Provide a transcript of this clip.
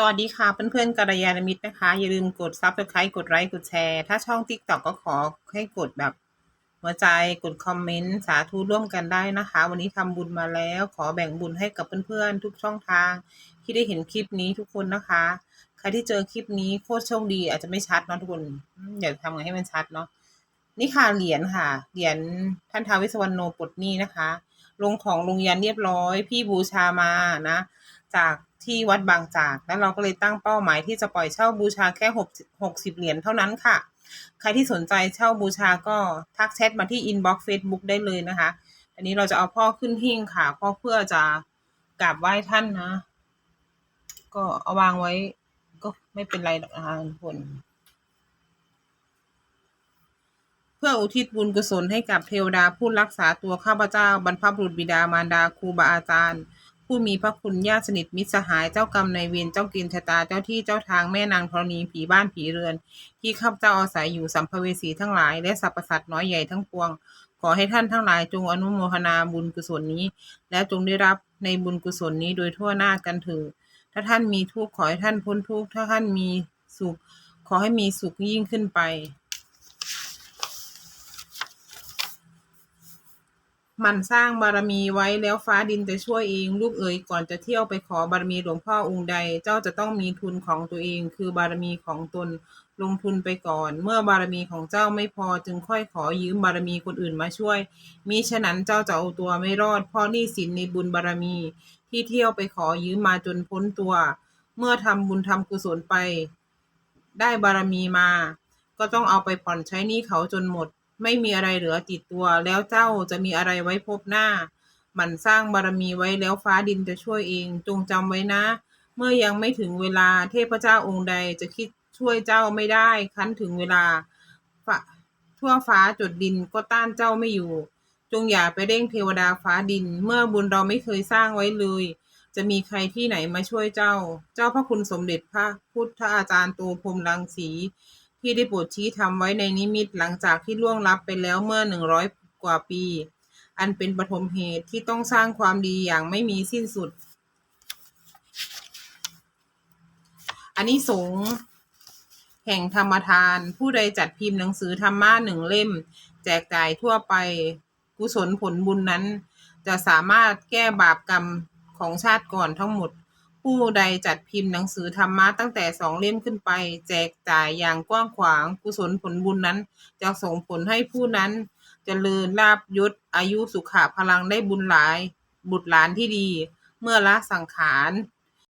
สวัสดีค่ะเพื่อนๆกัลยาณมิตรนะคะ อย่าลืมกด subscribe กดไลค์กดแชร์ ถ้าช่อง TikTok ก็ขอให้กดแบบหัวใจกดคอมเมนต์ สาธุร่วมกันได้นะคะ วันนี้ทำบุญมาแล้ว ขอแบ่งบุญให้กับเพื่อนๆ ทุกช่องทาง ที่ได้เห็นคลิปนี้ทุกคนนะคะ ใครที่เจอคลิปนี้โคตรโชคดีอาจจะไม่ชัดเนาะทุกคนอืมอยากทำไงให้มันชัดเนาะนี่ค่ะเหรียญค่ะเหรียญท่านท้าววิสวรรณโนปลดหนี้นะคะ ลงของลงยันเรียบร้อย พี่บูชามานะ จากที่วัดบางจาก แล้วเราก็เลยตั้งเป้าหมายที่จะปล่อยเช่าบูชาแค่หกหกสิบเหรียญเท่านั้นค่ะ ใครที่สนใจเช่าบูชาก็ทักแชทมาที่อินบ็อกซ์เฟซบุ๊กได้เลยนะคะ อันนี้เราจะเอาพ่อขึ้นหิ้งค่ะ พ่อเพื่อจะกราบไหว้ท่านนะ ก็เอาวางไว้ก็ไม่เป็นไรนะคะทุกคนเพื่ออุทิศบุญกุศลให้กับเทวดาผู้รักษาตัวข้าพเจ้าบรรพบุรุษบิดามารดาครูบาอาจารย์ ผู้มีพระคุณญาติสนิทมิตรสหายเจ้ากรรมนายเวรเจ้ากณฑ์ชะตาเจ้าที่เจ้าทางแม่นางธรณีผีบ้านผีเรือน ที่ข้าพเจ้าอาศัยอยู่สัมภเวสีทั้งหลายและสรรพสัตว์น้อยใหญ่ทั้งปวง ขอให้ท่านทั้งหลายจงอนุโมทนาบุญกุศลนี้ และจงได้รับในบุญกุศลนี้โดยทั่วหน้ากันเถิดถ้าท่านมีทุกข์ขอให้ท่านพ้นทุกข์ถ้าท่านมีสุข ขอให้มีสุขยิ่งขึ้นไป หมันสร้างบารมีไว้แล้วฟ้าดินจะช่วยเอง ลูกเอ๋ยก่อนจะเที่ยวไปขอบารมีหลวงพ่อองค์ใด เจ้าจะต้องมีทุนของตัวเอง คือบารมีของตน ลงทุนไปก่อน เมื่อบารมีของเจ้าไม่พอจึงค่อยขอยืมบารมีคนอื่นมาช่วย มิฉะนั้นเจ้าจะเอาตัวไม่รอดเพราะหนี้สินในบุญบารมี ที่เที่ยวไปขอยืมมาจนพ้นตัว เมื่อทำบุญทำกุศลไป ได้บารมีมา ก็ต้องเอาไปผ่อนใช้หนี้เขาจนหมด ไม่มีอะไรเหลือติดตัว แล้วเจ้าจะมีอะไรไว้พบหน้าหมั่นสร้างบารมีไว้แล้วฟ้าดินจะช่วยเอง จงจำไว้นะ เมื่อยังไม่ถึงเวลาเทพเจ้าองค์ใดจะคิดช่วยเจ้าไม่ได้ คันถึงเวลาทั่วฟ้าจดดินก็ต้านเจ้าไม่อยู่ จงอย่าไปเร่งเทวดาฟ้าดิน เมื่อบุญเราไม่เคยสร้างไว้เลย จะมีใครที่ไหนมาช่วยเจ้า เจ้าพระคุณสมเด็จพระพุทธอาจารย์โตพรมรังสี ที่ได้โปรดชี้ทำไว้ในนิมิตหลังจากที่ล่วงลับไปแล้วเมื่อหนึ่งร้อยกว่าปี อันเป็นปฐมเหตุที่ต้องสร้างความดีอย่างไม่มีสิ้นสุด อันนี้สงแห่งธรรมทาน ผู้ใดจัดพิมพ์หนังสือธรรมะหนึ่งเล่ม แจกจ่ายทั่วไป กุศลผลบุญนั้น จะสามารถแก้บาปกรรมของชาติก่อนทั้งหมด ผู้ใดจัดพิมพ์หนังสือธรรมะตั้งแต่สองเล่มขึ้นไป แจกจ่ายอย่างกว้างขวาง กุศลผลบุญนั้น จะส่งผลให้ผู้นั้นจเจริญลาบยศอายุสุขะพลังได้บุญหลาย บุตรหลานที่ดี เมื่อละสังขาร